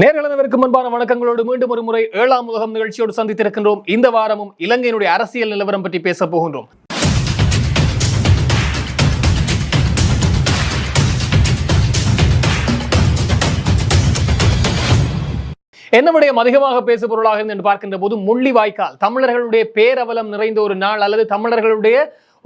நேர்களனவிற்கு முன்பான வணக்கங்களோடு மீண்டும் ஒரு முறை ஏழாம் உலகம் நிகழ்ச்சியோடு சந்தித்திருக்கின்றோம். இந்த வாரமும் இலங்கையினுடைய அரசியல் நிலவரம் பற்றி பேச போகின்றோம். என்ன விடயம்? அதிகமாக பேசு பொருளாக இருந்து என்று பார்க்கின்ற போது முள்ளிவாய்க்கால். தமிழர்களுடைய பேரவலம் நிறைந்த ஒரு நாள் அல்லது தமிழர்களுடைய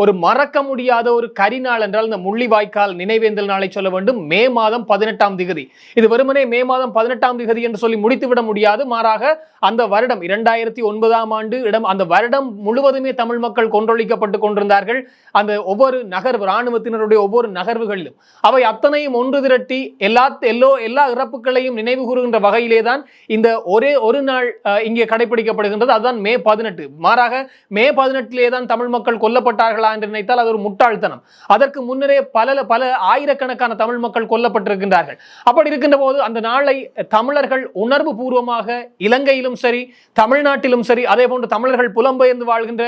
ஒரு மறக்க முடியாத ஒரு கரிநாள் என்றால் இந்த முள்ளிவாய்க்கால் நினைவேந்தல் நாளை சொல்ல வேண்டும். மே மாதம் பதினெட்டாம் திகதி. இது வெறுமனே மே மாதம் பதினெட்டாம் திகதி என்று சொல்லி முடித்துவிட முடியாது. மாறாக அந்த வருடம் இரண்டாயிரத்தி ஒன்பதாம் ஆண்டு இடம் அந்த வருடம் முழுவதுமே தமிழ் மக்கள் கொன்றொழிக்கப்பட்டு கொண்டிருந்தார்கள். அந்த ஒவ்வொரு நகர்வு இராணுவத்தினருடைய ஒவ்வொரு நகர்வுகளிலும். அவை அத்தனையும் ஒன்று திரட்டி எல்லா எல்லோ எல்லா இறப்புகளையும் நினைவு கூறுகின்ற வகையிலே தான் இந்த ஒரே ஒரு நாள் இங்கே கடைபிடிக்கப்படுகின்றது அதுதான் மே பதினெட்டு. மாறாக மே பதினெட்டிலே தான் தமிழ் மக்கள் கொல்லப்பட்டார்களா என்று நினைத்தால் அது ஒரு முட்டாள்தனம். அதற்கு முன்னரே பல பல ஆயிரக்கணக்கான தமிழ் மக்கள் கொல்லப்பட்டிருக்கின்றார்கள். அப்படி இருக்கின்ற போது அந்த நாளை தமிழர்கள் உணர்வு பூர்வமாக இலங்கையிலும் சரி தமிழ்நாட்டிலும் சரி அதே போன்று தமிழர்கள் புலம்பெயர்ந்து வாழ்கின்ற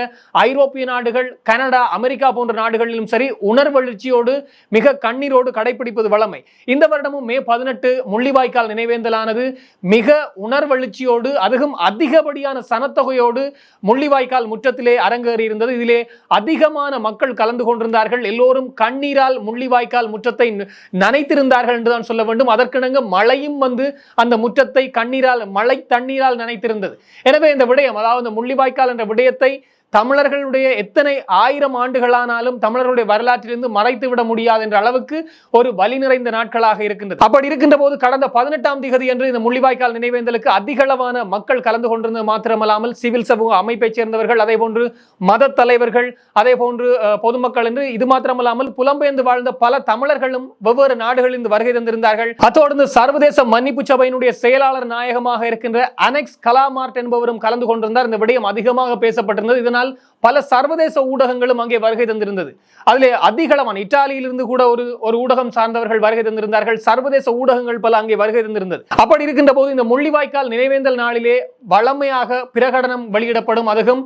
ஐரோப்பிய நாடுகள் கனடா அமெரிக்கா போன்ற நாடுகளிலும் சரி உணர்வெழுச்சியோடு மிக கண்ணீரோடு கடைபிடிப்பது வளமை. இந்த வருடமும் மே பதினெட்டு முள்ளிவாய்க்கால் நினைவேந்தலானது. மிக உணர்வெழுச்சியோடு அதுவும் அதிகப்படியான சனத்தொகையோடு முள்ளிவாய்க்கால் முற்றத்திலே அரங்கேறி இருந்தது இதிலே அதிகமான மக்கள் கலந்து கொண்டிருந்தார்கள். எல்லோரும் கண்ணீரால் முள்ளிவாய்க்கால் முற்றத்தை நனைத்திருந்தார்கள் என்றுதான் சொல்ல வேண்டும். அதற்கிணங்க மழையும் வந்து அந்த முற்றத்தை கண்ணீரால் மழை தண்ணீரால் நனைத்திருந்தது. எனவே இந்த விடயம் அதாவது முள்ளிவாய்க்கால் என்ற விடயத்தை தமிழர்களுடைய எத்தனை ஆயிரம் ஆண்டுகளானாலும் தமிழர்களுடைய வரலாற்றிலிருந்து மறைத்து விட முடியாது என்ற அளவுக்கு ஒரு வலி நிறைந்த நாட்களாக இருக்கின்றது. அப்படி இருக்கின்ற போது கடந்த பதினெட்டாம் திகதி என்று இந்த முள்ளிவாய்க்கால் நினைவேந்தலுக்கு அதிகளவான மக்கள் கலந்து கொண்டிருந்தது மாத்திரமல்லாமல் சிவில் சமூக அமைப்பைச் சேர்ந்தவர்கள் அதே போன்று மத தலைவர்கள் அதே போன்று பொதுமக்கள் என்று இது மாத்திரமல்லாமல் புலம்பெயர்ந்து வாழ்ந்த பல தமிழர்களும் வெவ்வேறு நாடுகளில் இருந்து வருகை தந்திருந்தார்கள். அத்தோடு சர்வதேச மன்னிப்பு சபையினுடைய செயலாளர் நாயகமாக இருக்கின்ற அனெக்ஸ் கலாமார்ட் என்பவரும் கலந்து கொண்டிருந்தார். இந்த விடயம் அதிகமாக பேசப்பட்டிருந்தது. இதனால் ஆனால் பல சர்வதேச ஊடகங்களும் அங்கே வருகை தந்திருந்தது. அதிலே அதிகளவான இத்தாலியிலிருந்து கூட ஒரு ஒரு ஊடகம் சார்ந்தவர்கள் வருகை தந்திருந்தார்கள். சர்வதேச ஊடகங்கள் பல அங்கே வருகை தந்திருந்தது. அப்படி இருக்கின்ற போது இந்த முள்ளிவாய்க்கால் நினைவேந்தல் நாளிலே வளமையாக பிரகடனம் வெளியிடப்படும். அதுவும்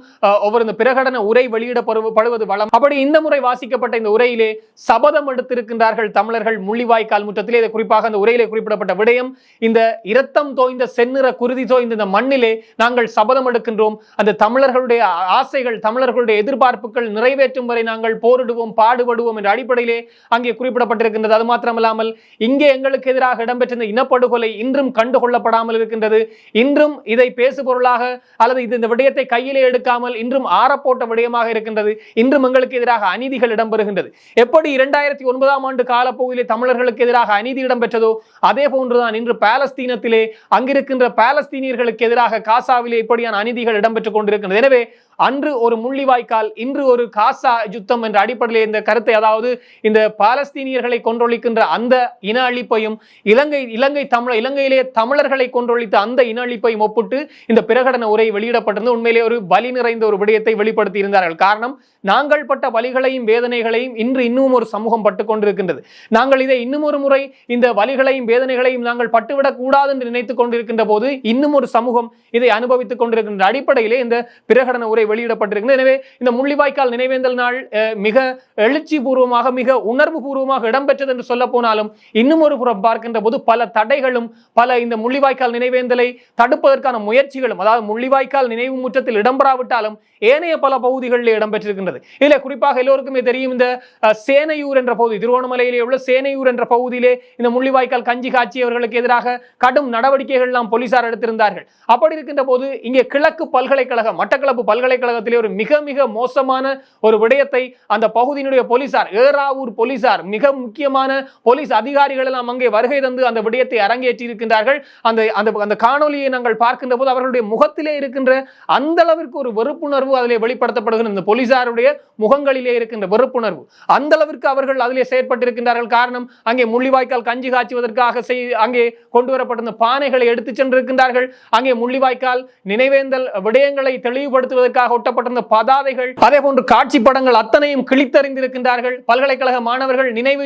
ஒவ்வொரு இந்த பிரகடன உரை வெளியிடப்படுவது வளம் அப்படி இந்த முறை வாசிக்கப்பட்ட இந்த உரையிலே சபதம் எடுத்திருக்கின்றார்கள் தமிழர்கள் முள்ளிவாய்க்கால் முற்றத்திலே. இதை குறிப்பாக அந்த உரையிலே குறிப்பிடப்பட்ட விடயம் இந்த இரத்தம் தோய்ந்த செந்நிற குருதி தோய்ந்த இந்த மண்ணிலே நாங்கள் சபதம் எடுக்கின்றோம். அந்த தமிழர்களுடைய ஆசைகள் ஆசைகள் தமிழர்களுடைய எதிர்பார்ப்புகள் நிறைவேற்றும் வரை நாங்கள் போரிடுவோம் பாடுபடுவோம் என்ற அடிப்படையிலே அங்கே குறிப்பிடப்பட்டிருக்கின்றது. அது மாத்திரமல்லாமல் இங்கே எங்களுக்கு எதிராக இடம்பெற்றிருந்த இனப்படுகொலை இன்றும் கண்டுகொள்ளப்படாமல் இருக்கின்றது. இன்றும் இதை பேசுபொருளாக அல்லது இது இந்த விடயத்தை கையிலே எடுக்காமல் இன்றும் ஆறப்போட்ட விடயமாக இருக்கின்றது. இன்றும் எங்களுக்கு எதிராக அநீதிகள் இடம்பெறுகின்றது. எப்படி இரண்டாயிரத்தி ஒன்பதாம் ஆண்டு காலப்பகுதியிலே தமிழர்களுக்கு எதிராக அநீதி இடம்பெற்றதோ அதே போன்றுதான் இன்று பாலஸ்தீனத்திலே அங்கிருக்கின்ற பாலஸ்தீனியர்களுக்கு எதிராக காசாவிலே இப்படியான அநீதிகள் இடம்பெற்றுக் கொண்டிருக்கின்றது. எனவே அன்று ஒரு முள்ளிவாய்க்கால் இன்று ஒரு காசா யுத்தம் என்ற அடிப்படையில் இந்த கருத்தை அதாவது இந்த பாலஸ்தீனியர்களை கொன்றொழிக்கின்ற அந்த இன அழிப்பையும் இலங்கை இலங்கை தமிழ் இலங்கையிலே தமிழர்களை கொன்றொழித்த அந்த இன அழிப்பையும் ஒப்பிட்டு இந்த பிரகடன உரை வெளியிடப்பட்டிருந்து உண்மையிலே ஒரு வலி நிறைந்த ஒரு விடயத்தை வெளிப்படுத்தி இருந்தார்கள் காரணம் நாங்கள் பட்ட வலிகளையும் வேதனைகளையும் இன்று இன்னும் ஒரு சமூகம் பட்டு கொண்டிருக்கின்றது. நாங்கள் இதை இன்னும் ஒரு முறை இந்த வலிகளையும் வேதனைகளையும் நாங்கள் பட்டுவிடக் கூடாது என்று நினைத்துக் கொண்டிருக்கின்ற போது இன்னும் ஒரு சமூகம் இதை அனுபவித்துக் கொண்டிருக்கின்ற அடிப்படையிலே இந்த பிரகடன உரை வெளியிடப்பட்டிருக்கிறது. எனவே இந்த முள்ளிவாய்க்கால் நினைவேந்தல் நாள் மிக எழுச்சி பூர்வமாக மிக உணர்வு பூர்வமாக இடம்பெற்றது என்று சொல்ல போனாலும் இன்னும் ஒரு புறம் பார்க்கின்ற போது பல தடைகளும் பல இந்த முள்ளிவாய்க்கால் நினைவேந்தலை தடுப்பதற்கான முயற்சிகளும் அதாவது முள்ளிவாய்க்கால் நினைவு முற்றத்தில் இடம்பெறாவிட்டாலும் ஏனைய பல பகுதிகளில் இடம்பெற்றிருக்கின்றது. இதில் குறிப்பாக எல்லோருக்குமே தெரியும் இந்த சேனையூர் என்ற பகுதி திருவோணமலையிலே உள்ள சேனையூர் என்ற பகுதியிலே இந்த முள்ளிவாய்க்கால் கஞ்சி காட்சியவர்களுக்கு எதிராக கடும் நடவடிக்கைகள் எல்லாம் போலீசார் எடுத்திருந்தார்கள். அப்படி இருக்கின்ற போது இங்கே கிழக்கு பல்கலைக்கழகம் மட்டக்களப்பு பல்கலை பல்கலைக்கழகத்திலே ஒரு மிக மிக மோசமான ஒரு விடயத்தை அந்த பகுதியினுடைய போலீசார் ஏராவூர் போலீசார் மிக முக்கியமான போலீஸ் அதிகாரிகள் எல்லாம் அங்கே வருகை தந்து அந்த விடயத்தை அரங்கேற்றி இருக்கின்றார்கள் அந்த அந்த அந்த காணொலியை நாங்கள் பார்க்கின்ற போது அவர்களுடைய முகத்திலே இருக்கின்ற அந்த அளவிற்கு ஒரு வெறுப்புணர்வு அதிலே வெளிப்படுத்தப்படுகிற இந்த போலீசாருடைய முகங்களிலே இருக்கின்ற வெறுப்புணர்வு. அந்த அளவிற்கு அவர்கள் அதிலே செயற்பட்டிருக்கின்றார்கள். காரணம் அங்கே முள்ளிவாய்க்கால் கஞ்சி காய்ச்சுவதற்காக செய் அங்கே கொண்டு வரப்பட்டிருந்த பானைகளை எடுத்துச் சென்றிருக்கின்றார்கள். அங்கே முள்ளிவாய்க்கால் நினைவேந்தல் விடயங்களை தெளிவுபடுத்துவதற்காக எதிராக ஒட்டப்பட்டிருந்த பதாதைகள் அதே போன்று காட்சி படங்கள் அத்தனையும் கிழித்தறிந்திருக்கின்றார்கள். பல்கலைக்கழக மாணவர்கள் நினைவு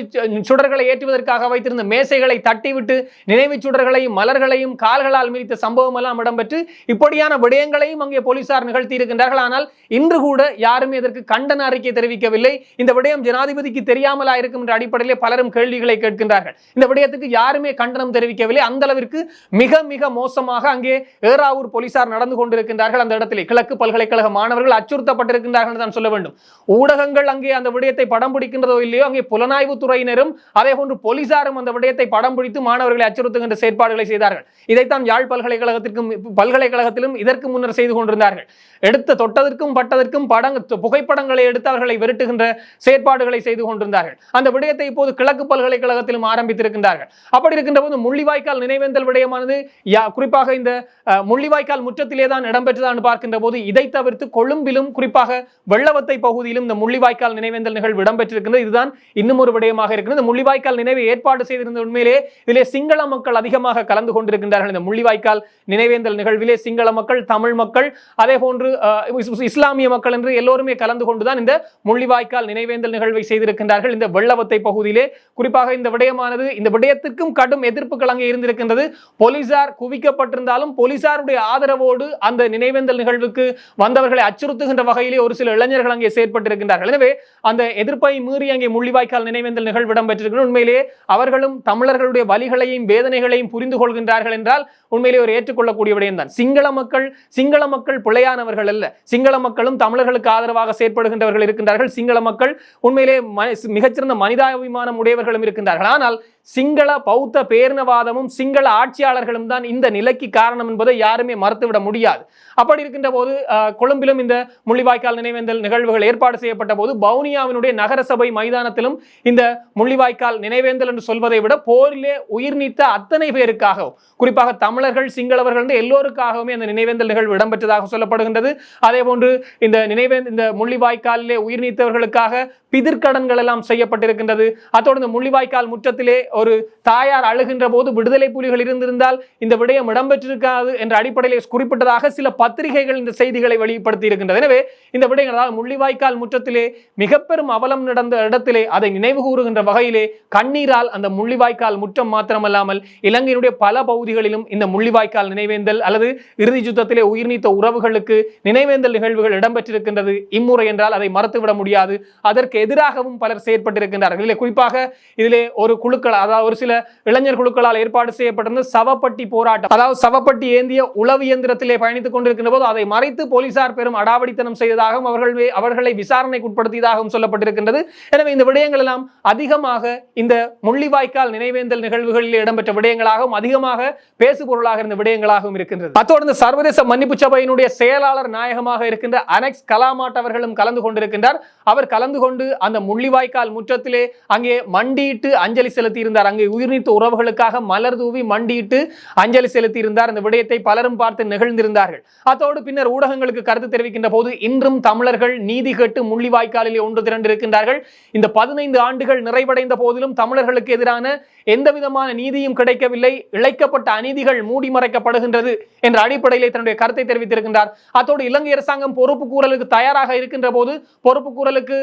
சுடர்களை ஏற்றுவதற்காக வைத்திருந்த மேசைகளை தட்டிவிட்டு நினைவு சுடர்களையும் மலர்களையும் கால்களால் மிதித்த சம்பவம் எல்லாம் இடம்பெற்று இப்படியான விடயங்களையும் அங்கே போலீசார் நிகழ்த்தி இருக்கின்றார்கள் ஆனால் இன்று கூட யாருமே இதற்கு கண்டன அறிக்கை தெரிவிக்கவில்லை. இந்த விடயம் ஜனாதிபதிக்கு தெரியாமலா இருக்கும் என்ற அடிப்படையிலே பலரும் கேள்விகளை கேட்கின்றார்கள். இந்த விடயத்துக்கு யாருமே கண்டனம் தெரிவிக்கவில்லை. அந்த அளவிற்கு மிக மிக மோசமாக அங்கே ஏறாவூர் போலீசார் நடந்து கொண்டிருக்கின்றார்கள் அந்த இடத்திலே. கிழக்கு பல்கலைக்கழக மாணவர்கள் அச்சுறுத்தப்பட்டிருக்கின்றார்கள் என்று தான் சொல்ல வேண்டும். ஊடகங்கள் அங்கே அந்த விடயத்தை படம் பிடிக்கின்றதோ இல்லையோ அங்கே புலனாய்வு துறையினரும் அதே போன்று போலீசாரும் அந்த விடயத்தை படம் பிடித்து மாணவர்களை அச்சுறுத்துகின்ற செயற்பாடுகளை செய்தார்கள். இதைத்தான் யாழ் பல்கலைக்கழகத்திற்கும் பல்கலைக்கழகத்திலும் இதற்கு முன்னர் செய்து கொண்டிருந்தார்கள். எடுத்த தொட்டதற்கும் பட்டதற்கும் படங்க புகைப்படங்களை எடுத்து அவர்களை விரட்டுகின்ற செயற்பாடுகளை செய்து கொண்டிருந்தார்கள். அந்த விடயத்தை இப்போது கிழக்கு பல்கலைக்கழகத்திலும் ஆரம்பித்திருக்கின்றார்கள். அப்படி இருக்கின்ற போது முள்ளிவாய்க்கால் நினைவேந்தல் விடயமானது குறிப்பாக இந்த முள்ளிவாய்க்கால் முற்றத்திலே தான் இடம்பெற்றதான் பார்க்கின்ற போது இதை தவிர்த்து அடுத்து கொழும்பிலும் குறிப்பாக வெள்ளவத்தை பகுதியிலும் இந்த முள்ளிவாய்க்கால் நினைவேந்தல் நிகழ்வு இடம்பெற்றிருக்கிறது இதுதான் இன்னும் ஒரு விடயமாக இருக்கிறது. இந்த முள்ளிவாய்க்கால் நினைவை ஏற்பாடு செய்திருந்த உண்மையிலே இதிலே சிங்கள மக்கள் அதிகமாக கலந்து கொண்டிருக்கின்றார்கள். இந்த முள்ளிவாய்க்கால் நினைவேந்தல் நிகழ்விலே சிங்கள மக்கள் தமிழ் மக்கள் அதே போன்று இஸ்லாமிய மக்கள் என்று எல்லோருமே கலந்து கொண்டுதான் இந்த முள்ளிவாய்க்கால் நினைவேந்தல் நிகழ்வை செய்திருக்கின்றார்கள். இந்த வெள்ளவத்தை பகுதியிலே குறிப்பாக இந்த விடயமானது இந்த விடயத்திற்கும் கடும் எதிர்ப்புகள் அங்கே இருந்திருக்கின்றது. போலீசார் குவிக்கப்பட்டிருந்தாலும் போலீசாருடைய ஆதரவோடு அந்த நினைவேந்தல் நிகழ்வுக்கு வந்தவர்களை அச்சுறுத்துகின்ற வகையிலே ஒரு சில இளைஞர்கள் அங்கே செயற்பட்டிருக்கின்றார்கள். எனவே அந்த எதிர்ப்பை மீறி அங்கே முள்ளிவாய்க்கால் நினைவேந்தல் நிகழ்வு இடம்பெற்றிருக்கிறது. உண்மையிலேயே அவர்களும் தமிழர்களுடைய வலிகளையும் வேதனைகளையும் புரிந்து கொள்கின்றார்கள் என்றால் உண்மையிலே ஒரு ஏற்றுக்கொள்ளக்கூடிய விடயம்தான். சிங்கள மக்கள் சிங்கள மக்கள் பிழையானவர்கள் அல்ல. சிங்கள மக்களும் தமிழர்களுக்கு ஆதரவாக செயற்படுகின்றவர்கள் இருக்கின்றார்கள். சிங்கள மக்கள் உண்மையிலே மிகச்சிறந்த மனிதாபிமானம் உடையவர்களும் இருக்கின்றார்கள். ஆனால் சிங்கள பௌத்த பேரினவாதமும் சிங்கள ஆட்சியாளர்களும் தான் இந்த நிலைக்கு காரணம் என்பதை யாருமே மறுத்துவிட முடியாது. அப்படி இருக்கின்ற போது கொழும்பிலும் இந்த முள்ளிவாய்க்கால் நினைவேந்தல் நிகழ்வுகள் ஏற்பாடு செய்யப்பட்ட போது பவுனியாவினுடைய நகரசபை மைதானத்திலும் இந்த முள்ளிவாய்க்கால் நினைவேந்தல் என்று சொல்வதை விட போரிலே உயிர் நீத்த அத்தனை பேருக்காகவும் குறிப்பாக தமிழர்கள் சிங்களவர்கள் என்று எல்லோருக்காகவுமே அந்த நினைவேந்தல் நிகழ்வு இடம்பெற்றதாக சொல்லப்படுகின்றது. அதே போன்று இந்த நினைவேந்த இந்த முள்ளிவாய்க்காலிலே உயிர் நீத்தவர்களுக்காக பிதிர்கடன்கள் எல்லாம் செய்யப்பட்டிருக்கின்றது. அத்தோடு இந்த முள்ளிவாய்க்கால் முற்றத்திலே ஒரு தாயார் அழுகின்ற போது விடுதலை புலிகள் இருந்திருந்தால் இந்த விடயம் இடம்பெற்றிருக்காது என்ற அடிப்படையில் குறிப்பிட்டதாக சில பத்திரிகைகள் இந்த செய்திகளை வெளிப்படுத்தி இருக்கின்றது எனவே இந்த விடயங்கள் அதாவது முள்ளிவாய்க்கால் முற்றத்திலே மிக பெரும் அவலம் நடந்த இடத்திலே அதை நினைவு கூறுகின்ற வகையிலே கண்ணீரால் அந்த முள்ளிவாய்க்கால் முற்றம் மாத்திரமல்லாமல் இலங்கையினுடைய பல பகுதிகளிலும் இந்த முள்ளிவாய்க்கால் நினைவேந்தல் அல்லது இறுதி யுத்தத்திலே உயிர் நீத்த உறவுகளுக்கு நினைவேந்தல் நிகழ்வுகள் இடம்பெற்றிருக்கின்றது. இம்முறை என்றால் அதை மறுத்துவிட முடியாது. அதற்கு எதிராகவும் பலர் செயற்பட்டிருக்கின்றார்கள். இதிலே குறிப்பாக இதிலே ஒரு குழுக்கள் அதாவது ஒரு சில இளைஞர் குழுக்களால் ஏற்பாடு செய்யப்பட்டிருந்த சவப்பட்டி போராட்டம் அதாவது சவப்பட்டி ஏந்திய உளவு இயந்திரத்திலே பயணித்துக் கொண்டிருக்கின்ற போது அதை மறைத்து போலீசார் பெரும் அடாவடித்தனம் செய்ததாகவும் அவர்கள் அவர்களை விசாரணைக்கு உட்படுத்தியதாகவும் சொல்லப்பட்டிருக்கின்றது. எனவே இந்த விடயங்கள் எல்லாம் அதிகமாக இந்த முள்ளிவாய்க்கால் நினைவேந்தல் நிகழ்வுகளில் இடம்பெற்ற விடயங்களாகவும் அதிகமாக பேசு பொருளாக இருந்த விடயங்களாகவும் இருக்கின்றது. அத்தோடு இந்த சர்வதேச மன்னிப்பு சபையினுடைய செயலாளர் நாயகமாக இருக்கின்ற அனெக்ஸ் கலாமாட் அவர்களும் கலந்து கொண்டிருக்கின்றார். அவர் கலந்து கொண்டு அந்த முள்ளிவாய்க்கால் முற்றத்திலே அங்கே மண்டியிட்டு அஞ்சலி செலுத்தி இருந்தார் அங்கே உயிர்நீத்த உறவுகளுக்காக மலர் தூவி மண்டியிட்டு அஞ்சலி செலுத்தி இருந்தார் அந்த விடயத்தை பலரும் பார்த்து நிகழ்ந்திருந்தார்கள். அத்தோடு பின்னர் ஊடகங்களுக்கு கருத்து தெரிவிக்கின்ற போது இன்றும் தமிழர்கள் நீதி கேட்டு முள்ளிவாய்க்காலிலே ஒன்று திரண்டு இருக்கின்றார்கள். இந்த பதினைந்து ஆண்டுகள் நிறைவடைந்த போதிலும் தமிழர்களுக்கு எதிரான எந்த விதமான நீதியும் கிடைக்கவில்லை. இழைக்கப்பட்ட அநீதிகள் மூடி மறைக்கப்படுகின்றது என்ற அடிப்படையிலே தன்னுடைய கருத்தை தெரிவித்திருக்கின்றார். அத்தோடு இலங்கை அரசாங்கம் பொறுப்பு கூறலுக்கு தயாராக இருக்கின்ற போது பொறுப்பு கூறலுக்கு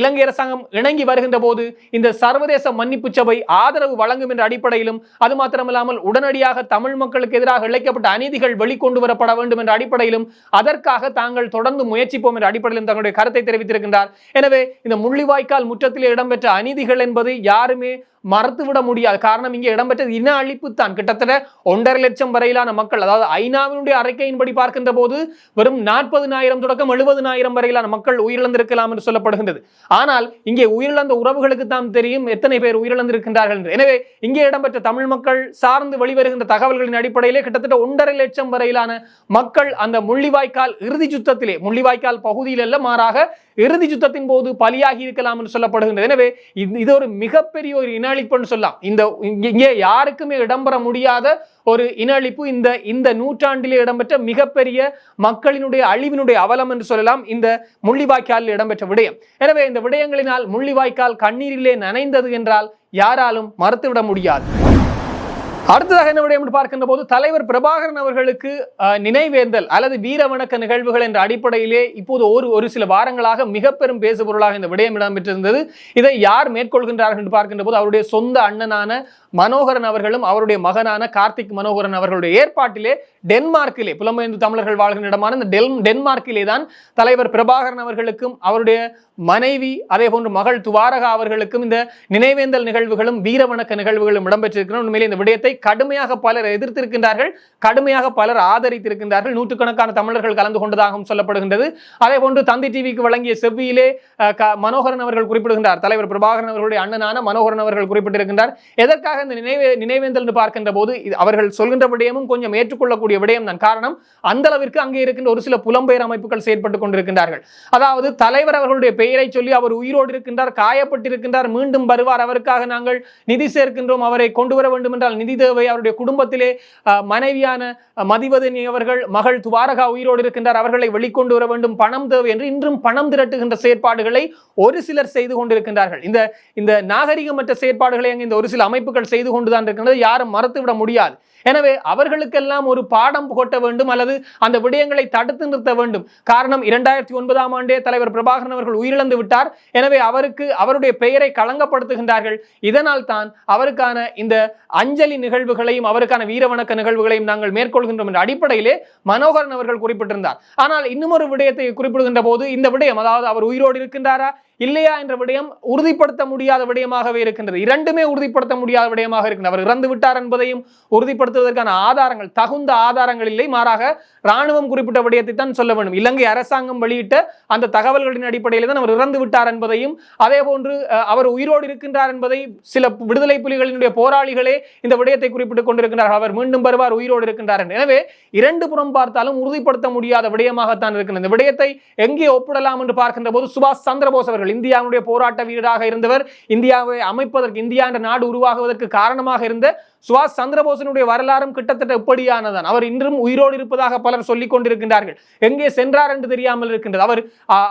இலங்கை அரசாங்கம் இணங்கி வருகின்ற போது இந்த சர்வதேச மன்னிப்பு சபை ஆதரவு வழங்கும் என்ற அடிப்படையிலும் அது மாத்திரமல்லாமல் உடனடியாக தமிழ் மக்களுக்கு எதிராக இழைக்கப்பட்ட அநீதிகள் வெளிக்கொண்டு வரப்பட வேண்டும் என்ற அடிப்படையிலும் அதற்காக தாங்கள் தொடர்ந்து முயற்சிப்போம் என்ற அடிப்படையிலும் தங்களுடைய கருத்தை தெரிவித்திருக்கின்றார். எனவே இந்த முள்ளிவாய்க்கால் முற்றத்திலே இடம்பெற்ற அநீதிகள் என்பது யாருமே மறந்துவிட முடியாது. காரணம் இங்கே இடம்பெற்றது இன அழிப்பு தான் கிட்டத்தட்ட ஒன்றரை லட்சம் வரையிலான மக்கள் அதாவது ஐநாவினுடைய அறிக்கையின்படி பார்க்கின்ற போது வெறும் நாற்பதுனாயிரம் தொடக்கம் எழுபதுனாயிரம் வரையிலான மக்கள் உயிரிழந்திருக்கலாம் என்று சொல்லப்படுகின்றது. ஆனால் இங்கே உயிரிழந்த உறவுகளுக்கு தான் தெரியும் எத்தனை பேர் உயிரிழந்திருக்கின்றார்கள் என்று. எனவே இங்கே இடம்பெற்ற தமிழ் மக்கள் சார்ந்து வெளிவருகின்ற தகவல்களின் அடிப்படையிலே கிட்டத்தட்ட ஒன்றரை லட்சம் வரையிலான மக்கள் அந்த முள்ளிவாய்க்கால் இறுதி சுத்தத்திலே முள்ளிவாய்க்கால் பகுதியில் அல்ல மாறாக இறுதி சுத்தத்தின் போது பலியாகி இருக்கலாம் என்று சொல்லப்படுகின்றது. எனவே இது ஒரு மிகப்பெரிய ஒரு இன அழிப்புன்னு சொல்லலாம். இந்த இங்கே யாருக்குமே இடம்பெற முடியாத ஒரு இன அழிப்பு இந்த இந்த நூற்றாண்டிலே இடம்பெற்ற மிகப்பெரிய மக்களினுடைய அழிவினுடைய அவலம் என்று சொல்லலாம் இந்த முள்ளிவாய்க்காலில் இடம்பெற்ற விடயம். எனவே இந்த விடயங்களினால் முள்ளிவாய்க்கால் கண்ணீரிலே நனைந்தது என்றால் யாராலும் மறுத்துவிட முடியாது. அடுத்ததாக என்ன விடயம் என்று பார்க்கின்ற போது தலைவர் பிரபாகரன் அவர்களுக்கு நினைவேந்தல் அல்லது வீர வணக்க நிகழ்வுகள் என்ற அடிப்படையிலே இப்போது ஒரு ஒரு சில வாரங்களாக மிக பெரும் பேசுபொருளாக இந்த விடயம் இடம்பெற்றிருந்தது. இதை யார் மேற்கொள்கின்றார்கள் என்று பார்க்கின்ற போது அவருடைய சொந்த அண்ணனான மனோகரன் அவர்களும் அவருடைய மகனான கார்த்திக் மனோகரன் அவர்களுடைய ஏற்பாட்டிலே டென்மார்க்கிலே புலம்பெயர்ந்து தமிழர்கள் வாழ்கின்ற இடமான இந்த டெல் டென்மார்க்கிலே தான் தலைவர் பிரபாகரன் அவர்களுக்கும் அவருடைய மனைவி அதே போன்று மகள் துவாரகா அவர்களுக்கும் இந்த நினைவேந்தல் நிகழ்வுகளும் வீர வணக்க நிகழ்வுகளும் இடம்பெற்றிருக்கிறோம் உண்மையிலே இந்த விடயத்தை கடுமையாக பலர் எதிர்த்திருக்கின்றார்கள் கடுமையாக பலர் ஆதரித்திருக்கின்றார்கள். நூற்றுக்கணக்கான தமிழர்கள் கலந்து கொண்டதாகவும் சொல்லப்படுகின்றது. அதே போன்று தந்தி டிவிக்கு வழங்கிய செவ்வியிலே மனோகரன் அவர்கள் குறிப்பிடுகின்றார். தலைவர் பிரபாகரன் அவர்களுடைய அண்ணனான மனோகரன் அவர்கள் குறிப்பிட்டிருக்கின்றார். எதற்காக இந்த நினைவே நினைவேந்தல் என்று பார்க்கின்ற போது அவர்கள் சொல்கின்ற விடயமும் கொஞ்சம் ஏற்றுக்கொள்ளக்கூடிய விடயம் தான். காரணம் அந்த அளவிற்கு அங்கே இருக்கின்ற ஒரு சில புலம்பெயர் அமைப்புகள் செயற்பட்டுக் கொண்டிருக்கின்றார்கள். அதாவது தலைவர் அவர்களுடைய பெயரை சொல்லி அவர் உயிரோடு இருக்கின்றார் காயப்பட்டிருக்கின்றார் மீண்டும் வருவார். அவருக்காக நாங்கள் நிதி சேர்க்கின்றோம். அவரை கொண்டு வர வேண்டும் என்றால் நிதி தேவை. அவருடைய குடும்பத்திலே மனைவியான மதிவதனி அவர்கள் மகள் துவாரகா உயிரோடு இருக்கின்றார். அவர்களை வெளிக்கொண்டு வர வேண்டும். பணம் தேவை என்று இன்றும் பணம் திரட்டுகின்ற செயற்பாடுகளை ஒரு சிலர் செய்து கொண்டிருக்கின்றார்கள். இந்த இந்த நாகரிகமற்ற செயற்பாடுகளை அங்கே இந்த ஒரு சில அமைப்புகள் செய்து கொண்டுதான் இருக்கின்றது. யாரும் மறுத்துவிட முடியாது. எனவே அவர்களுக்கெல்லாம் ஒரு பாடம் புகட்ட வேண்டும் அல்லது அந்த விடயங்களை தடுத்து நிறுத்த வேண்டும். காரணம் இரண்டாயிரத்தி ஒன்பதாம் ஆண்டே தலைவர் பிரபாகரன் அவர்கள் உயிரிழந்து விட்டார். எனவே அவருக்கு அவருடைய பெயரை களங்கப்படுத்துகின்றார்கள். இதனால் தான் அவருக்கான இந்த அஞ்சலி நிகழ்வுகளையும் அவருக்கான வீரவணக்க நிகழ்வுகளையும் நாங்கள் மேற்கொள்கின்றோம் என்ற அடிப்படையிலே மனோகரன் அவர்கள் குறிப்பிட்டிருந்தார். ஆனால் இன்னும் ஒரு விடயத்தை குறிப்பிடுகின்ற போது இந்த விடயம் அதாவது அவர் உயிரோடு இருக்கின்றாரா? இல்லையா என்ற விடயம் உறுதிப்படுத்த முடியாத விடயமாகவே இருக்கின்றது. இரண்டுமே உறுதிப்படுத்த முடியாத விடயமாக இருக்கின்றது அவர் இறந்து விட்டார் என்பதையும் உறுதிப்படுத்துவதற்கான ஆதாரங்கள் தகுந்த ஆதாரங்கள் இல்லை. மாறாக ராணுவம் குறிப்பிட்ட விடயத்தை தான் சொல்ல வேண்டும். இலங்கை அரசாங்கம் வெளியிட்ட அந்த தகவல்களின் அடிப்படையில் தான் அவர் இறந்து விட்டார் என்பதையும் அதே போன்று அவர் உயிரோடு இருக்கின்றார் என்பதை சில விடுதலை புலிகளினுடைய போராளிகளே இந்த விடயத்தை குறிப்பிட்டுக் கொண்டிருக்கிறார்கள் அவர் மீண்டும் வருவார் உயிரோடு இருக்கின்றார் எனவே இரண்டு புறம் பார்த்தாலும் உறுதிப்படுத்த முடியாத விடயமாகத்தான் இருக்கின்றது. இந்த விடயத்தை எங்கே ஒப்பிடலாம் என்று பார்க்கின்ற போது சுபாஷ் சந்திரபோஸ் அவர்கள் இந்தியாவுடைய போராட்ட வீரராக இருந்தவர். இந்தியாவை அமைப்பதற்கு இந்தியா என்ற நாடு உருவாகுவதற்கு காரணமாக இருந்த சுபாஷ் சந்திரபோசனுடைய வரலாறும் கிட்டத்தட்ட எப்படியானதான்? அவர் இன்றும் உயிரோடு இருப்பதாக பலர் சொல்லிக் கொண்டிருக்கின்றார்கள். எங்கே சென்றார் என்று தெரியாமல் இருக்கின்றது. அவர்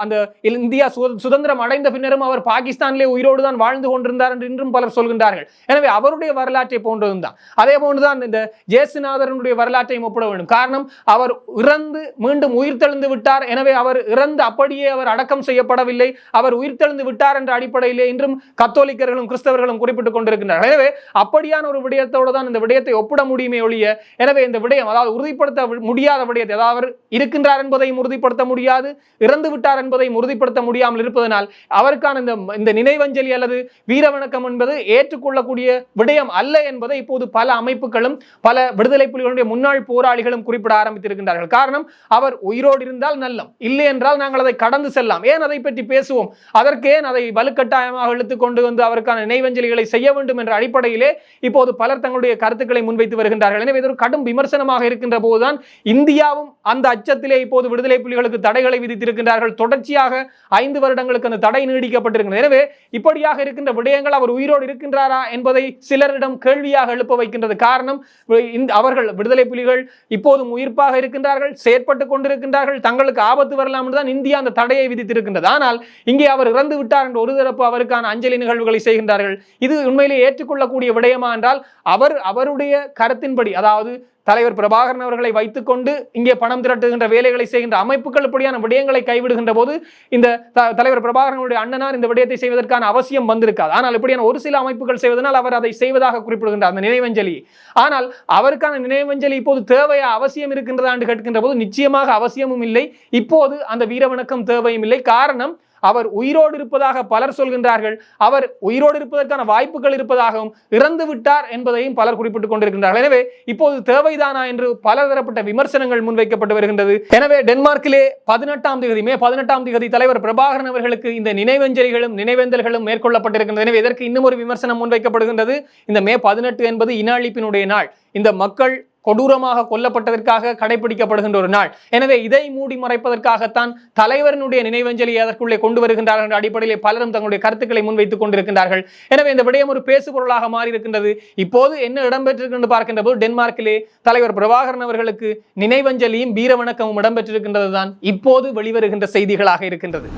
அந்த இந்தியா சுதந்திரம் அடைந்த பின்னரும் அவர் பாகிஸ்தானிலே உயிரோடு தான் வாழ்ந்து கொண்டிருந்தார் என்று இன்றும் பலர் சொல்கின்றார்கள். எனவே அவருடைய வரலாற்றை போன்றதும் தான் அதே போன்றுதான் இந்த ஜேசுநாதரனுடைய வரலாற்றையும் ஒப்பிட வேண்டும். காரணம் அவர் இறந்து மீண்டும் உயிர் தெழுந்து விட்டார். எனவே அவர் இறந்து அப்படியே அவர் அடக்கம் செய்யப்படவில்லை. அவர் உயிர் தெழுந்து விட்டார் என்ற அடிப்படையிலே இன்றும் கத்தோலிக்கர்களும் கிறிஸ்தவர்களும் குறிப்பிட்டுக் கொண்டிருக்கின்றனர் எனவே அப்படியான ஒரு விடயத்தை விடயத்தோடு தான் இந்த விடயத்தை ஒப்பிட முடியுமே ஒழிய எனவே இந்த விடயம் அதாவது உறுதிப்படுத்த முடியாத விடயத்தை அதாவது அவர் இருக்கின்றார் என்பதையும் உறுதிப்படுத்த முடியாது இறந்து விட்டார் என்பதையும் உறுதிப்படுத்த முடியாமல் இருப்பதனால் அவருக்கான இந்த இந்த நினைவஞ்சலி அல்லது வீரவணக்கம் என்பது ஏற்றுக்கொள்ளக்கூடிய விடயம் அல்ல என்பதை இப்போது பல அமைப்புகளும் பல விடுதலை புலிகளுடைய முன்னாள் போராளிகளும் குறிப்பிட ஆரம்பித்திருக்கின்றார்கள். காரணம் அவர் உயிரோடு இருந்தால் நல்லம் இல்லை என்றால் நாங்கள் அதை கடந்து செல்லலாம். ஏன் அதை பற்றி பேசுவோம்? அதற்கேன் அதை வலுக்கட்டாயமாக இழுத்துக் கொண்டு வந்து அவருக்கான நினைவஞ்சலிகளை செய்ய வேண்டும் என்ற அடிப்படையிலே இப்போது பலர் தங்களுடைய கருத்துக்களை முன்வைத்து வருகின்றார்கள். எனவே இது ஒரு கடும் விமர்சனமாக இருக்கின்ற போதுதான் இந்தியாவும் அந்த அச்சத்திலே இப்போது விடுதலை புலிகளுக்கு தடைகளை விதித்திருக்கின்றார்கள். தொடர்ச்சியாக ஐந்து வருடங்களுக்கு அந்த தடை நீடிக்கப்பட்டிருக்கிறது எனவே இப்படியாக இருக்கின்ற விடயங்கள் அவர் உயிரோடு இருக்கின்றாரா என்பதை சிலரிடம் கேள்வியாக எழுப்ப வைக்கின்றது. காரணம் அவர்கள் விடுதலை புலிகள் இப்போதும் உயிர்ப்பாக இருக்கின்றார்கள் செயற்பட்டு கொண்டிருக்கின்றார்கள் தங்களுக்கு ஆபத்து வரலாம் என்றுதான் இந்தியா அந்த தடையை விதித்திருக்கின்றது. ஆனால் இங்கே அவர் இறந்து விட்டார் என்ற ஒரு தரப்பு அவருக்கான அஞ்சலி நிகழ்வுகளை செய்கின்றார்கள். இது உண்மையிலே ஏற்றுக்கொள்ளக்கூடிய விடயமா என்றால் அவர் அவருடைய கருத்தின்படி அதாவது தலைவர் பிரபாகரன் அவர்களை வைத்துக்கொண்டு இங்கே பணம் திரட்டுகின்ற வேலைகளை செய்கின்ற அமைப்புகள் இப்படியான விடயங்களை கைவிடுகின்ற போது இந்த த- தலைவர் பிரபாகரனுடைய அண்ணனார் இந்த விடயத்தை செய்வதற்கான அவசியம் வந்திருக்காது. ஆனால் இப்படியான ஒரு சில அமைப்புகள் செய்வதனால் அவர் அதை செய்வதாக குறிப்பிடுகின்றார் அந்த நினைவஞ்சலி ஆனால் அவருக்கான நினைவஞ்சலி இப்போது தேவையா அவசியம் இருக்கின்றதா என்று கேட்கின்ற போது நிச்சயமாக அவசியமும் இல்லை. இப்போது அந்த வீரவணக்கம் தேவையும் இல்லை. காரணம் அவர் உயிரோடு இருப்பதாக பலர் சொல்கின்றார்கள். அவர் உயிரோடு இருப்பதற்கான வாய்ப்புகள் இருப்பதாகவும் இறந்து விட்டார் என்பதையும் பலர் குறிப்பிட்டுக் கொண்டிருக்கின்றார்கள். எனவே இப்போது தேவைதானா என்று பலதரப்பட்ட விமர்சனங்கள் முன்வைக்கப்பட்டு வருகின்றது. எனவே டென்மார்க்கிலே பதினெட்டாம் தேதி மே பதினெட்டாம் தேதி தலைவர் பிரபாகரன் அவர்களுக்கு இந்த நினைவஞ்சலிகளும் நினைவேந்தல்களும் மேற்கொள்ளப்பட்டிருக்கின்றது எனவே இதற்கு இன்னும் ஒரு விமர்சனம் முன்வைக்கப்படுகின்றது. இந்த மே பதினெட்டு என்பது இன அழிப்பினுடைய நாள். இந்த மக்கள் கொடூரமாக கொல்லப்பட்டதற்காக கடைபிடிக்கப்படுகின்ற ஒரு நாள். எனவே இதை மூடி மறைப்பதற்காகத்தான் தலைவரனுடைய நினைவஞ்சலி அதற்குள்ளே கொண்டு வருகின்றார்கள் என்ற அடிப்படையிலே பலரும் தங்களுடைய கருத்துக்களை முன்வைத்துக் கொண்டிருக்கின்றார்கள். எனவே இந்த விடயம் ஒரு பேசுபொருளாக மாறி இருக்கின்றது இப்போது என்ன இடம்பெற்றிருக்கின்ற பார்க்கின்ற போது டென்மார்க்கிலே தலைவர் பிரபாகரன் அவர்களுக்கு நினைவஞ்சலியும் வீரவணக்கமும் இடம்பெற்றிருக்கின்றது தான் இப்போது வெளிவருகின்ற செய்திகளாக இருக்கின்றது.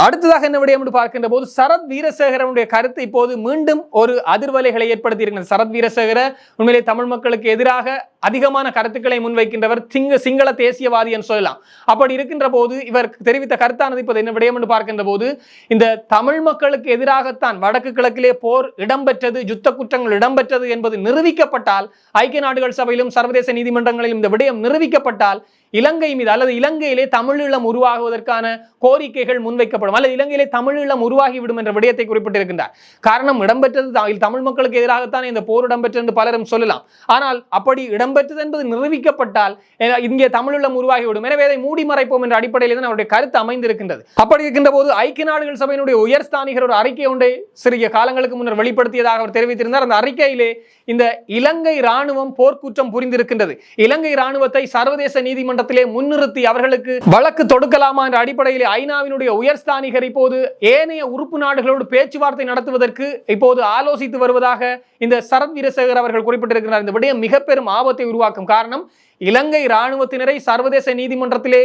அடுத்ததாக என்ன விடயம் என்று பார்க்கின்ற போது சரத் வீரசேகரனுடைய கருத்து இப்போது மீண்டும் ஒரு அதிர்வலைகளை ஏற்படுத்தி இருக்கிறது சரத் வீரசேகர உண்மையிலே தமிழ் மக்களுக்கு எதிராக அதிகமான கருத்துக்களை முன்வைக்கின்றவர் சிங்க சிங்கள தேசியவாதி என்று சொல்லலாம். அப்படி இருக்கின்ற போது இவர் தெரிவித்த கருத்தானது இப்போது என்ன விடயம் என்று பார்க்கின்ற போது இந்த தமிழ் மக்களுக்கு எதிராகத்தான் வடக்கு கிழக்கிலே போர் இடம்பெற்றது யுத்த குற்றங்கள் இடம்பெற்றது என்பது நிரூபிக்கப்பட்டால் ஐக்கிய நாடுகள் சபையிலும் சர்வதேச நீதிமன்றங்களிலும் இந்த விடயம் நிரூபிக்கப்பட்டால் இலங்கை மீது அல்லது இலங்கையிலே தமிழீழம் உருவாகுவதற்கான கோரிக்கைகள் முன்வைக்கப்படும். அல்லது இலங்கையிலே தமிழீழம் உருவாகிவிடும் என்ற விடயத்தை குறிப்பிட்டிருக்கின்றார். காரணம் இடம்பெற்றது தமிழ் மக்களுக்கு எதிராகத்தான் இந்த போர் இடம்பெற்றது என்று பலரும் சொல்லலாம். ஆனால் அப்படி இடம் இடம்பெற்றது என்பது நிரூபிக்கப்பட்டால் அஹ், இங்கே தமிழீழம் உருவாகிவிடும். எனவே அதை மூடி மறைப்போம் என்ற அடிப்படையில் தான் அவருடைய கருத்து அமைந்திருக்கின்றது. அப்படி இருக்கின்ற போது ஐக்கிய நாடுகள் சபையினுடைய உயர்ஸ்தானிகர் ஒரு அறிக்கை ஒன்றை சிறிய காலங்களுக்கு முன்னர் வெளிப்படுத்தியதாக அவர் தெரிவித்திருந்தார். அந்த அறிக்கையிலே இந்த இலங்கை ராணுவம் போர்க்குற்றம் புரிந்திருக்கின்றது. இலங்கை ராணுவத்தை சர்வதேச நீதிமன்றத்திலே முன்னிறுத்தி அவர்களுக்கு வழக்கு தொடுக்கலாமா என்ற அடிப்படையில் ஐநாவினுடைய உயர்ஸ்தானிகர் இப்போது ஏனைய உறுப்பு நாடுகளோடு பேச்சுவார்த்தை நடத்துவதற்கு இப்போது ஆலோசித்து வருவதாக இந்த சரத் வீரசேகர் அவர்கள் குறிப்பிட்டிருக்கிறார். இந்த விடயம் மிக பெரும் ஆபத்தை உருவாக்கும் காரணம் இலங்கை இராணுவத்தினரை சர்வதேச நீதிமன்றத்திலே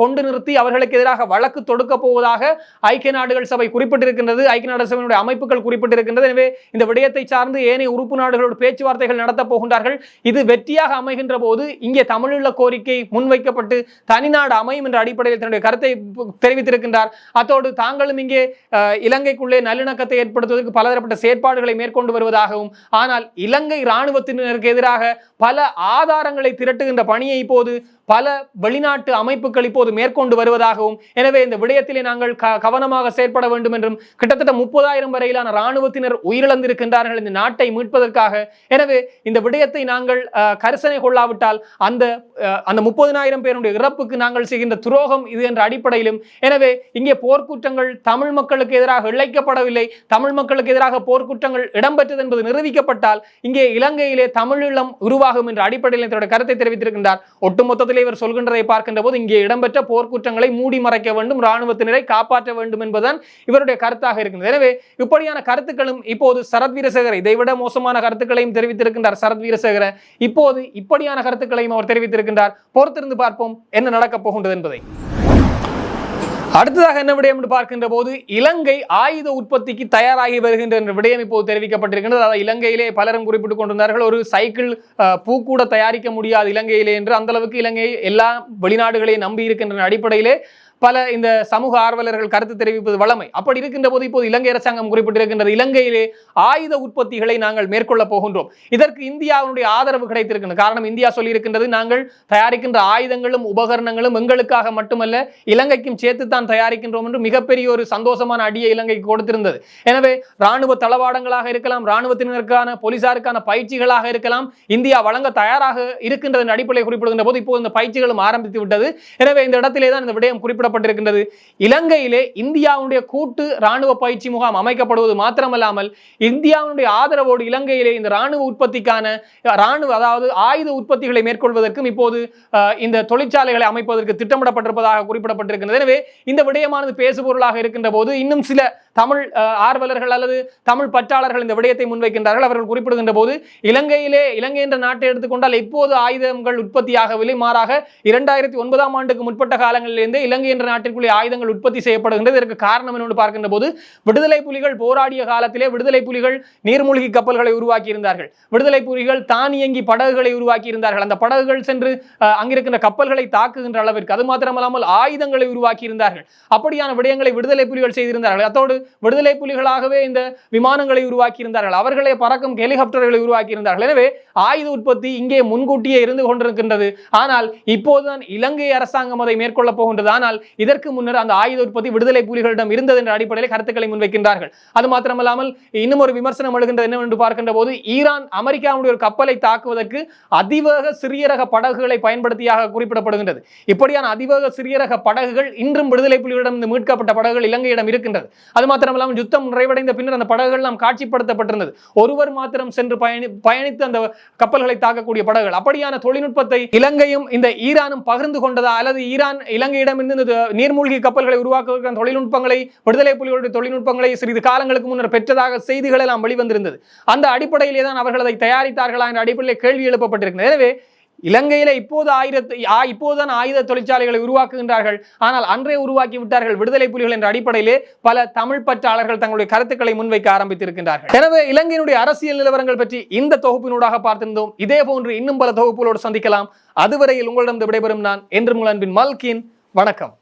கொண்டு நிறுத்தி அவர்களுக்கு எதிராக வழக்கு தொடுக்க போவதாக ஐக்கிய நாடுகள் சபை குறிப்பிட்டிருக்கின்றது. ஐக்கிய நாடுகள் சபையினுடைய அமைப்புகள் குறிப்பிட்டிருக்கின்றது. எனவே இந்த விடயத்தை சார்ந்து ஏனைய உறுப்பு நாடுகளோடு பேச்சுவார்த்தைகள் நடத்தப் போகின்றார்கள். இது வெற்றியாக அமைகின்ற போது இங்கே தமிழீழ கோரிக்கை முன்வைக்கப்பட்டு தனிநாடு அமையும் என்ற அடிப்படையில் தன்னுடைய கருத்தை தெரிவித்திருக்கின்றார். அத்தோடு தாங்களும் இங்கே இலங்கைக்குள்ளே நல்லிணக்கத்தை ஏற்படுத்துவதற்கு பலதரப்பட்ட செயற்பாடுகளை மேற்கொண்டு வருவதாகவும் ஆனால் இலங்கை இராணுவத்தினருக்கு எதிராக பல ஆதாரங்களை திரட்டுகின்ற பணியை இப்போது பல வெளிநாட்டு அமைப்புகள் இப்போது மேற்கொண்டு வருவதாகவும் எனவே இந்த விடயத்திலே நாங்கள் கவனமாக செயற்பட வேண்டும் என்றும் கிட்டத்தட்ட முப்பதாயிரம் வரையிலான இராணுவத்தினர் உயிரிழந்திருக்கின்றார்கள் இந்த நாட்டை மீட்பதற்காக. எனவே இந்த விடயத்தை நாங்கள் கரிசனை கொள்ளாவிட்டால் அந்த அந்த முப்பதினாயிரம் பேருடைய இறப்புக்கு நாங்கள் செய்கின்ற துரோகம் இது என்ற அடிப்படையிலும் எனவே இங்கே போர்க்குற்றங்கள் தமிழ் மக்களுக்கு எதிராக இழைக்கப்படவில்லை தமிழ் மக்களுக்கு எதிராக போர்க்குற்றங்கள் இடம்பெற்றது என்பது நிரூபிக்கப்பட்டால் இங்கே இலங்கையிலே தமிழீழம் உருவாகும் என்ற அடிப்படையில் தன்னுடைய கருத்தை வைத்திருக்கின்றார். ஒட்டுமொத்தத்தில் இவர் சொல்கின்றதை பார்க்கின்ற போது இங்கே இடம்பெற்ற போர்க்குற்றங்களை மூடி மறைக்க வேண்டும் இராணுவத்தினரை காப்பாற்ற வேண்டும் என்பதுதான் இவருடைய கருத்தாக இருக்கின்றது. எனவே இப்படியான கருத்துக்களும் இப்போது சரத் வீரசேகர் இதைவிட மோசமான கருத்துக்களையும் தெரிவித்திருக்கின்றார் சரத் வீரசேகர இப்போது இப்படியான கருத்துக்களையும் அவர் தெரிவித்திருக்கின்றார். பொறுத்திருந்து பார்ப்போம் என்ன நடக்கப் போகின்றது என்பதை. அடுத்ததாக என்ன விடயம் என்று பார்க்கின்ற போது இலங்கை ஆயுத உற்பத்திக்கு தயாராகி வருகின்ற என்ற விடயம் இப்போது தெரிவிக்கப்பட்டிருக்கின்றது. அதாவது இலங்கையிலே பலரும் குறிப்பிட்டுக் கொண்டிருந்தார்கள் ஒரு சைக்கிள் பூக்கூட தயாரிக்க முடியாது இலங்கையிலே என்று. அந்த அளவுக்கு இலங்கை எல்லா வெளிநாடுகளையும் நம்பி இருக்கின்ற அடிப்படையிலே. பல இந்த சமூக ஆர்வலர்கள் கருத்து தெரிவிப்பது வளமை அப்படி இருக்கின்ற போது இப்போது இலங்கை அரசாங்கம் குறிப்பிட்டிருக்கின்றது. இலங்கையிலே ஆயுத உற்பத்திகளை நாங்கள் மேற்கொள்ள போகின்றோம். இதற்கு இந்தியாவுடைய ஆதரவு கிடைத்திருக்கின்றது. காரணம் இந்தியா சொல்லியிருக்கின்றது நாங்கள் தயாரிக்கின்ற ஆயுதங்களும் உபகரணங்களும் எங்களுக்காக மட்டுமல்ல இலங்கைக்கும் சேர்த்துத்தான் தயாரிக்கின்றோம் என்று மிகப்பெரிய ஒரு சந்தோஷமான அடியை இலங்கைக்கு கொடுத்திருந்தது. எனவே ராணுவ தளவாடங்களாக இருக்கலாம் ராணுவத்தினருக்கான போலீசாருக்கான பயிற்சிகளாக இருக்கலாம் இந்தியா வழங்க தயாராக இருக்கின்றது அடிப்படையில் குறிப்பிடுகின்ற போது இப்போது இந்த பயிற்சிகளும் ஆரம்பித்து விட்டது. எனவே இந்த இடத்திலே தான் இந்த விடயம் குறிப்பிட போடப்பட்டிருக்கின்றது இலங்கையிலே இந்தியாவுடைய கூட்டு ராணுவ பயிற்சி முகாம் அமைக்கப்படுவது மாத்திரமல்லாமல் இந்தியாவுடைய ஆதரவோடு இலங்கையிலே இந்த ராணுவ உற்பத்திக்கான ராணுவ அதாவது ஆயுத உற்பத்திகளை மேற்கொள்வதற்கும் இப்போது இந்த தொழிற்சாலைகளை அமைப்பதற்கு திட்டமிடப்பட்டிருப்பதாக குறிப்பிடப்பட்டிருக்கின்றது. எனவே இந்த விடயமானது பேசுபொருளாக இருக்கின்ற போது இன்னும் சில தமிழ் ஆர்வலர்கள் அல்லது தமிழ் பற்றாளர்கள் இந்த விடயத்தை முன்வைக்கின்றார்கள். அவர்கள் குறிப்பிடுகின்ற போது இலங்கையிலே இலங்கை என்ற நாட்டை எடுத்துக்கொண்டால் எப்போது ஆயுதங்கள் உற்பத்தியாகவில்லை மாறாக இரண்டாயிரத்தி ஒன்பதாம் ஆண்டுக்கு முற்பட்ட காலங்களிலிருந்தே இலங்கை என்ற நாட்டிற்குள்ளே ஆயுதங்கள் உற்பத்தி செய்யப்படுகின்றது. இதற்கு காரணம் என்னென்று பார்க்கின்ற போது விடுதலை புலிகள் போராடிய காலத்திலே விடுதலை புலிகள் நீர்மூழ்கி கப்பல்களை உருவாக்கி இருந்தார்கள் விடுதலை புலிகள் தானியங்கி படகுகளை உருவாக்கி இருந்தார்கள் அந்த படகுகள் சென்று அஹ், அங்கிருக்கின்ற கப்பல்களை தாக்குகின்ற அளவிற்கு அது மாத்திரமல்லாமல் ஆயுதங்களை உருவாக்கி இருந்தார்கள் அப்படியான விடயங்களை விடுதலை புலிகள் செய்திருந்தார்கள். அத்தோடு விடுதலை புலிகளாகவே இந்த விமானங்களை உருவாக்கியிருந்தார்கள். அவர்களே பறக்கும் ஹெலிகாப்டர்களை உருவாக்கியிருந்தார்கள். எனவே ஆயுத உற்பத்தி இங்கே முன்கூட்டியே இருந்து கொண்டிருக்கின்றது. ஆனால் இப்போதுதான் இலங்கை அரசாங்கம் அதை மேற்கொள்ளப் போகின்றது. ஆனால் இதற்கு முன்னர் அந்த ஆயுத உற்பத்தி விடுதலை புலிகளிடம் இருந்தது என்ற அடிப்படையில் கருத்துக்களை முன்வைக்கின்றார்கள். அது மாத்திரமல்லாமல் இன்னும் ஒரு விமர்சனம் எழுகின்றது என்னவென்று பார்க்கின்ற போது ஈரான் அமெரிக்காவுடைய ஒரு கப்பலை தாக்குவதற்கு அதிவேக சிறிய ரக படகுகளை பயன்படுத்தியாக குறிப்பிடப்படுகின்றது. இப்படியான அதிவேக சிறிய ரக படகுகள் இன்றும் விடுதலை புலிகளிடம் மீட்கப்பட்ட படகுகள் இலங்கையிடம் இருக்கின்றது. அது மாத்திரமல்லாமல் யுத்தம் நிறைவடைந்த பின்னர் அந்த படகுகள் நாம் காட்சிப்படுத்தப்பட்டிருந்தது. ஒருவர் மாத்திரம் சென்று பயணி பயணித்து அந்த கப்பல்களை தாக்கக்கூடிய படகுகள். அப்படியான தொழில்நுட்பத்தை இலங்கையும் இந்த ஈரானும் பகிர்ந்து கொண்டதா? அல்லது ஈரான் இலங்கையிடமிருந்து இந்த நீர்மூழ்கி கப்பல்களை உருவாக்குவதற்கான தொழில்நுட்பங்களை விடுதலை புலிகளுடைய தொழில்நுட்பங்களை சிறிது காலங்களுக்கு முன்னர் பெற்றதாக செய்திகள் எல்லாம் வெளிவந்திருந்தது. அந்த அடிப்படையிலே தான் அவர்கள் அதை தயாரித்தார்களா என்ற அடிப்படையில் கேள்வி எழுப்பப்பட்டிருக்கிறது. எனவே இலங்கையில இப்போது ஆயுதத்தை இப்போதுதான் ஆயுத தொழிற்சாலைகளை உருவாக்குகின்றார்கள். ஆனால் அன்றே உருவாக்கி விட்டார்கள் விடுதலை புலிகள் என்ற அடிப்படையிலே பல தமிழ் பற்றாளர்கள் தங்களுடைய கருத்துக்களை முன்வைக்க ஆரம்பித்திருக்கின்றார்கள். எனவே இலங்கையினுடைய அரசியல் நிலவரங்கள் பற்றி இந்த தொகுப்பினூடாக பார்த்திருந்தோம். இதே போன்று இன்னும் பல தொகுப்புகளோடு சந்திக்கலாம். அதுவரையில் உங்களிடம் விடைபெறும் நான் என்று உங்கள் அன்பின் மல்கின். வணக்கம்.